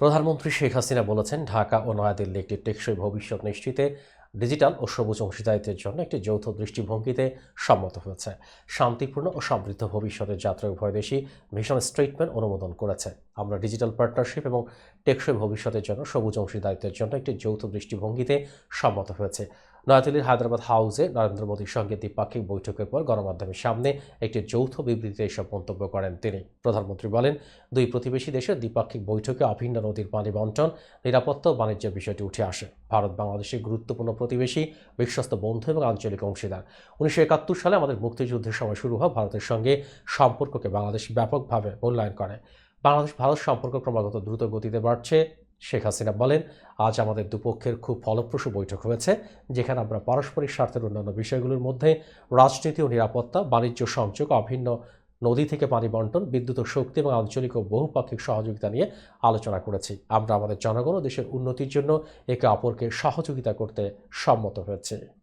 প্রধানমন্ত্রী শেখ হাসিনা বলেছেন, ঢাকা ও নয়াদিল্লি একটি টেকসই ভবিষ্যৎ নিশ্চিতে ডিজিটাল ও সবুজ অংশীদারিত্বের জন্য একটি যৌথ দৃষ্টিভঙ্গিতে সম্মত হয়েছে। শান্তিপূর্ণ ও সমৃদ্ধ ভবিষ্যতের যাত্রা উভয় দেশই মিশন স্টেটমেন্ট অনুমোদন করেছে। আমরা ডিজিটাল পার্টনারশিপ এবং টেকসই ভবিষ্যতের জন্য সবুজ অংশীদারিত্বের জন্য একটি যৌথ দৃষ্টিভঙ্গিতে সম্মত হয়েছে। নয়াদিল্লির হায়দ্রাবাদ হাউসে নরেন্দ্র মোদীর সঙ্গে দ্বিপাক্ষিক বৈঠকের পর গণমাধ্যমের সামনে একটি যৌথ বিবৃতিতে এসব মন্তব্য করেন তিনি। প্রধানমন্ত্রী বলেন, দুই প্রতিবেশী দেশের দ্বিপাক্ষিক বৈঠকে অভিন্ন নদীর পানি বন্টন, নিরাপত্তা ও বাণিজ্যের বিষয়টি উঠে আসে। ভারত বাংলাদেশের গুরুত্বপূর্ণ প্রতিবেশী, বিশ্বস্ত বন্ধু এবং আঞ্চলিক অংশীদার। উনিশশো একাত্তর সালে আমাদের মুক্তিযুদ্ধের সময় শুরু হওয়া ভারতের সঙ্গে সম্পর্ককে বাংলাদেশ ব্যাপকভাবে মূল্যায়ন করে। বাংলাদেশ ভারত সম্পর্ক ক্রমাগত দ্রুত গতিতে বাড়ছে। শেখ হাসিনা বলেন, আজ আমাদের দুপক্ষের খুব ফলপ্রসূ বৈঠক হয়েছে, যেখানে আমরা পারস্পরিক স্বার্থের অন্যান্য বিষয়গুলোর মধ্যে রাজনীতি ও নিরাপত্তা, বাণিজ্য সংযোগ, অভিন্ন নদী থেকে পানি বন্টন, বিদ্যুৎ শক্তি এবং আঞ্চলিক ও বহুপাক্ষিক সহযোগিতা নিয়ে আলোচনা করেছি। আমরা আমাদের জনগণ ও দেশের উন্নতির জন্য একে অপরকে সহযোগিতা করতে সম্মত হয়েছে।